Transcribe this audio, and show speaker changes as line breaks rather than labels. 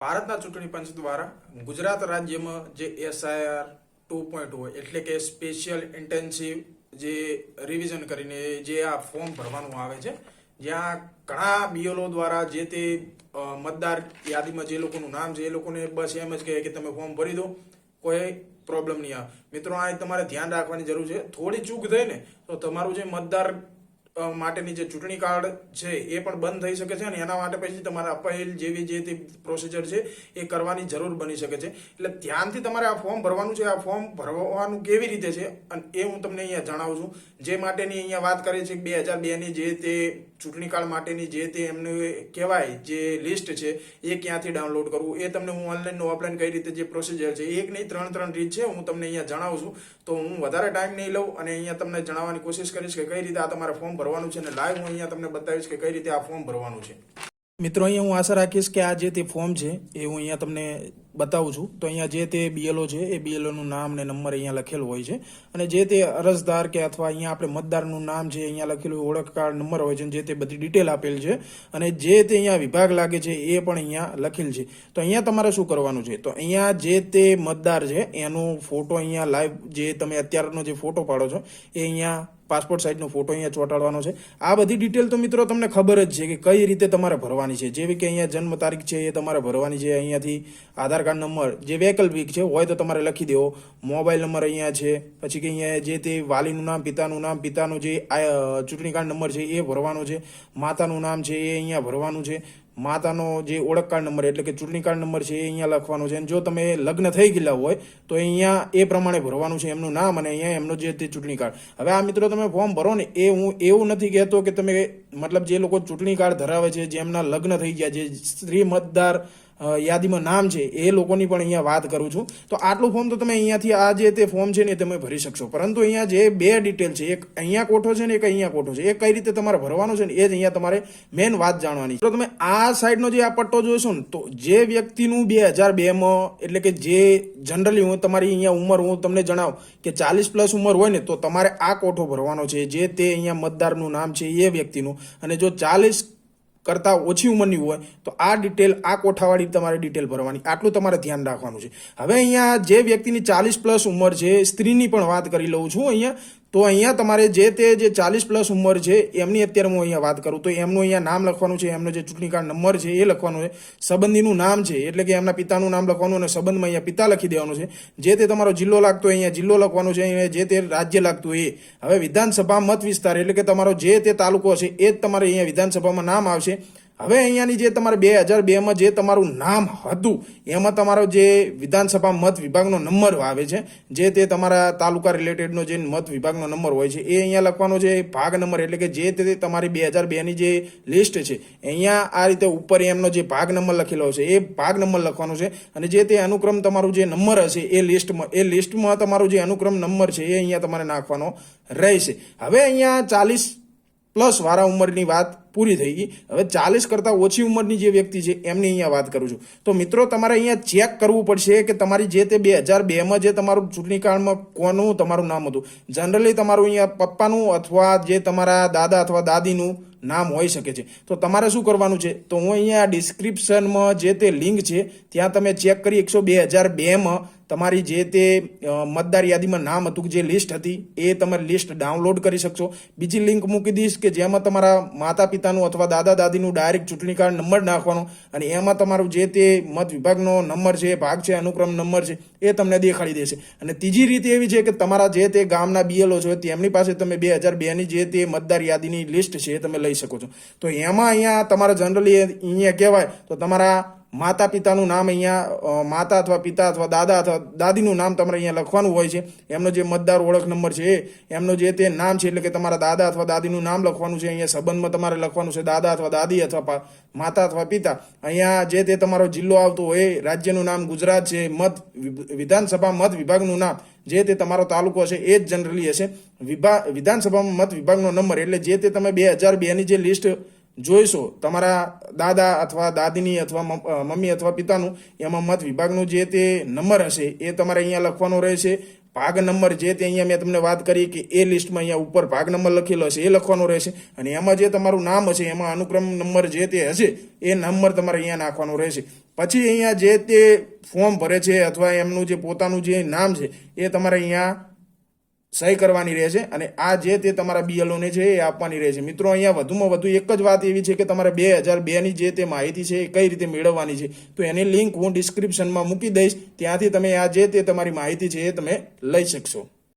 ભારતના ચૂંટણી પંચ દ્વારા ગુજરાત રાજ્યમાં જે એસઆઈઆર ટુ પોઈન્ટ હોય એટલે કે સ્પેશિયલ ઇન્ટેન્સિવ જે રિવિઝન કરીને જે આ ફોર્મ ભરવાનું આવે છે, જ્યાં ઘણા બીએલઓ દ્વારા જે તે મતદાર યાદીમાં જે લોકોનું નામ છે એ લોકોને બસ એમ જ કહે કે તમે ફોર્મ ભરી દો, કોઈ પ્રોબ્લેમ નહીં આવે. મિત્રો, આ તમારે ધ્યાન રાખવાની જરૂર છે. થોડી ચૂક થઈ ને, તો તમારું જે મતદાર માટેની જે ચૂંટણી કાર્ડ છે એ પણ બંધ થઈ શકે છે અને એના માટે પછી તમારે અપાયેલ જેવી જે તે પ્રોસિજર છે એ કરવાની જરૂર બની શકે છે. એટલે ધ્યાનથી તમારે આ ફોર્મ ભરવાનું છે. આ ફોર્મ ભરવાનું કેવી રીતે છે? અને એ હું તમને અહીંયા જણાવું છું. જે માટેની અહીંયા વાત કરી છે બે હજાર બેની જે તે ચૂંટણી કાર્ડ માટેની જે તે એમને કહેવાય જે લિસ્ટ છે એ ક્યાંથી ડાઉનલોડ કરવું? એ તમને હું ઓનલાઈન ઓફલાઈન કઈ રીતે જે પ્રોસિજર છે એક નહીં, ત્રણ ત્રણ રીત છે. હું તમને અહીંયા જણાવું છું. તો હું વધારે ટાઈમ નહીં લઉં અને અહીંયા તમને જણાવવાની કોશિશ કરીશ કે કઈ રીતે આ તમારે ફોર્મ ભરવાનું છે અને લાઈવ હું અહીંયા તમને બતાવીશ કે કઈ રીતે આ ફોર્મ ભરવાનું છે. મિત્રો, અહીંયા હું આશા રાખીશ કે આ જે તે ફોર્મ છે, એ હું અહીંયા તમને બતાવું છું. તો અહીંયા જે તે બીએલઓ છે, એ બીએલઓનું નામ ને નંબર અહીંયા લખેલો હોય છે. અને જે તે અરજદાર કે અથવા અહીંયા આપણે મતદારનું નામ છે અહીંયા લખેલું ઓળખ કાર્ડ નંબર હોય છે જે તે બધી ડિટેલ આપેલ છે, અને જે તે અહીંયા વિભાગ લાગે છે, એ પણ અહીંયા લખેલ છે. તો અહીંયા તમારે શું કરવાનું છે? તો અહીંયા જે તે મતદાર છે, એનો ફોટો અહીંયા લાઈવ જે તમે અત્યારનો જે ફોટો પાડો છો, એ અહીંયા પાસપોર્ટ સાઇઝનો ફોટો અહીંયા ચોંટાડવાનો છે. આ બધી ડિટેલ તો મિત્રો તમને ખબર જ છે કે કઈ રીતે તમારે ભરવાની છે. જેવી કે અહીંયા જન્મ તારીખ છે, એ તમારે ભરવાની છે. અહીંયાથી આધાર કાર્ડ નંબર જે વૈકલ્પિક છે, હોય તો તમારે લખી દેવો. મોબાઈલ નંબર અહીંયા છે, પછી કે અહીંયા જે તે વાલીનું નામ, પિતાનું નામ, પિતાનું જે ચૂંટણી કાર્ડ નંબર છે, એ ભરવાનો છે. માતાનું નામ છે, એ અહીંયા ભરવાનું છે. માતાનો જે ઓળખ કાર્ડ નંબર એટલે કે ચૂંટણી કાર્ડ નંબર છે, એ અહીંયા લખવાનો છે. અને જો તમે લગ્ન થઈ ગયેલા હોય, તો અહીંયા એ પ્રમાણે ભરવાનું છે, એમનું નામ અને અહીંયા એમનો જે તે ચૂંટણી કાર્ડ. હવે આ મિત્રો તમે ફોર્મ ભરો ને, એ હું એવું નથી કહેતો કે તમે, મતલબ જે લોકો ચૂંટણી કાર્ડ ધરાવે છે, જેમના લગ્ન થઈ ગયા જે સ્ત્રી મતદાર યાદીમાં નામ છે, એ લોકોની પણ અહીંયા વાત કરું છું. તો આટલું ફોર્મ તો તમે અહીંયાથી આ જે તે ફોર્મ છે ને તમે ભરી શકશો. પરંતુ અહીંયા જે બે ડિટેલ છે, એક અહીંયા કોઠો છે ને એક અહીંયા કોઠો છે. એ કઈ રીતે તમારે ભરવાનો છે ને એ જ અહીંયા તમારે મેન વાત જાણવાની. તો તમે આ સાઈડનો જે આ પટ્ટો જોશો ને, તો જે વ્યક્તિનું બે હજાર બેમાં એટલે કે જે જનરલી હું તમારી અહીંયા ઉંમર, હું તમને જણાવું કે ચાલીસ પ્લસ ઉંમર હોય ને, તો તમારે આ કોઠો ભરવાનો છે, જે તે અહીંયા મતદારનું નામ છે એ વ્યક્તિનું. અને જો ચાલીસ કરતાં ઓછી ઉંમરની હોય, તો આ ડિટેલ આ કોઠાવાળી તમારે ડિટેલ ભરવાની. આટલું તમારે ધ્યાન રાખવાનું છે. હવે અહીંયા જે વ્યક્તિની ચાલીસ પ્લસ ઉંમર છે, સ્ત્રીની પણ વાત કરી લઉં છું અહીંયા. તો અહીંયા તમારે જે તે જે ચાલીસ પ્લસ ઉંમર છે, એમની અત્યારે હું અહીંયા વાત કરું. તો એમનું અહીંયા નામ લખવાનું છે, એમનો જે ચૂંટણી કાર્ડ નંબર છે, એ લખવાનું છે. સંબંધીનું નામ છે, એટલે કે એમના પિતાનું નામ લખવાનું અને સંબંધમાં અહીંયા પિતા લખી દેવાનું છે. જે તે તમારો જિલ્લો લાગતો હોય, અહીંયા જિલ્લો લખવાનો છે, અહીંયા જે તે રાજ્ય લાગતું એ. હવે વિધાનસભા મત વિસ્તાર, એટલે કે તમારો જે તે તાલુકો છે એ જ તમારે અહીંયા વિધાનસભામાં નામ આવશે. હવે અહીંયાની જે તમારે બે હજાર બેમાં જે તમારું નામ હતું, એમાં તમારો જે વિધાનસભા મત વિભાગનો નંબર આવે છે, જે તે તમારા તાલુકા રિલેટેડનો જે મત વિભાગનો નંબર હોય છે, એ અહીંયા લખવાનો છે ભાગ નંબર એટલે કે જે તે તમારી બે હજાર બેની જે લિસ્ટ છે, અહીંયા આ રીતે ઉપર એમનો જે ભાગ નંબર લખેલો છે એ ભાગ નંબર લખવાનો છે, અને જે તે અનુક્રમ તમારું જે નંબર હશે, એ લિસ્ટમાં એ લિસ્ટમાં તમારો જે અનુક્રમ નંબર છે, એ અહીંયા તમારે નાખવાનો રહેશે. હવે અહીંયા ચાલીસ પ્લસ વાળા ઉંમરની વાત પૂરી થઈ ગઈ. હવે ચાલીસ કરતાં ઓછી ઉંમરની જે વ્યક્તિ છે, એમની અહીંયા વાત કરું છું. તો મિત્રો, તમારે અહીંયા ચેક કરવું પડશે કે તમારી જે તે બે હજાર બેમાં જે તમારું ચૂંટણી કાર્ડમાં કોનું, તમારું નામ હતું. જનરલી તમારું અહીંયા પપ્પાનું અથવા જે તમારા દાદા અથવા દાદીનું નામ હોઈ શકે છે. તો તમારે શું કરવાનું છે? તો હું અહીંયા ડિસ્ક્રિપ્શનમાં જે તે લિંક છે, ત્યાં તમે ચેક કરી એકસો બે હજાર બેમાં તમારી જે તે મતદાર યાદીમાં નામ હતું જે લિસ્ટ હતી, એ તમે લિસ્ટ ડાઉનલોડ કરી શકશો. બીજી લિંક મૂકી દઈશ કે જેમાં તમારા માતા પિતાનું અથવા દાદા દાદીનું ડાયરેક્ટ ચૂંટણી કાર્ડ નંબર નાખવાનો અને એમાં તમારું જે તે મત વિભાગનો નંબર છે, ભાગ છે, અનુક્રમ નંબર છે, એ તમને દેખાડી દેશે. અને ત્રીજી રીત એવી છે કે તમારા જે તે ગામના બીએલઓ છે, તેમની પાસે તમે બે હજાર બેની જે તે મતદાર યાદીની લિસ્ટ છે એ તમે લઈ શકો છો. તો એમાં અહીંયા તમારા જનરલી અહીંયા કહેવાય, તો તમારા માતા પિતાનું નામ અહીંયા માતા અથવા પિતા અથવા દાદા અથવા દાદીનું નામ તમારે અહીંયા લખવાનું હોય છે. એમનો જે મતદાર ઓળખ નંબર છે એમનો જે તે નામ છે એટલે કે તમારા દાદા અથવા દાદીનું નામ લખવાનું છે, અહીંયા સંબંધમાં તમારે લખવાનું છે દાદા અથવા દાદી અથવા માતા અથવા પિતા. અહીંયા જે તે તમારો જિલ્લો આવતો હોય, રાજ્યનું નામ ગુજરાત છે, મત વિધાનસભા મત વિભાગનું નામ, જે તે તમારો તાલુકો છે એ જ જનરલી હશે. વિભા વિધાનસભામાં મત વિભાગનો નંબર એટલે જે તે તમે બે હજાર બેની જે લિસ્ટ જોઈશો. તમારા દાદા અથવા દાદીની અથવા મમ- મમ્મી અથવા પિતાનું એમાં મત વિભાગનું જે તે નંબર હશે એ તમારે અહીંયા લખવાનો રહેશે. ભાગ નંબર જે તે અહીંયા મેં તમને વાત કરી કે એ લિસ્ટમાં અહીંયા ઉપર ભાગ નંબર લખેલો હશે એ લખવાનો રહેશે. અને એમાં જે તમારું નામ હશે, એમાં અનુક્રમ નંબર જે તે હશે, એ નંબર તમારે અહીંયા નાખવાનો રહેશે. પછી અહીંયા જે તે ફોર્મ ભરે છે અથવા એમનું જે પોતાનું જે નામ છે, એ તમારે અહીંયા સહી કરવાની રહેશે અને આ જે તે તમારા બીએલઓને છે એ આપવાની રહેશે. મિત્રો, અહીંયા વધુમાં વધુ એક જ વાત એવી છે કે તમારે બે હજાર બેની જે તે માહિતી છે એ કઈ રીતે મેળવવાની છે. તો એની લિંક હું ડિસ્ક્રિપ્શનમાં મૂકી દઈશ. ત્યાંથી તમે આ જે તે તમારી માહિતી છે એ તમે લઈ શકશો.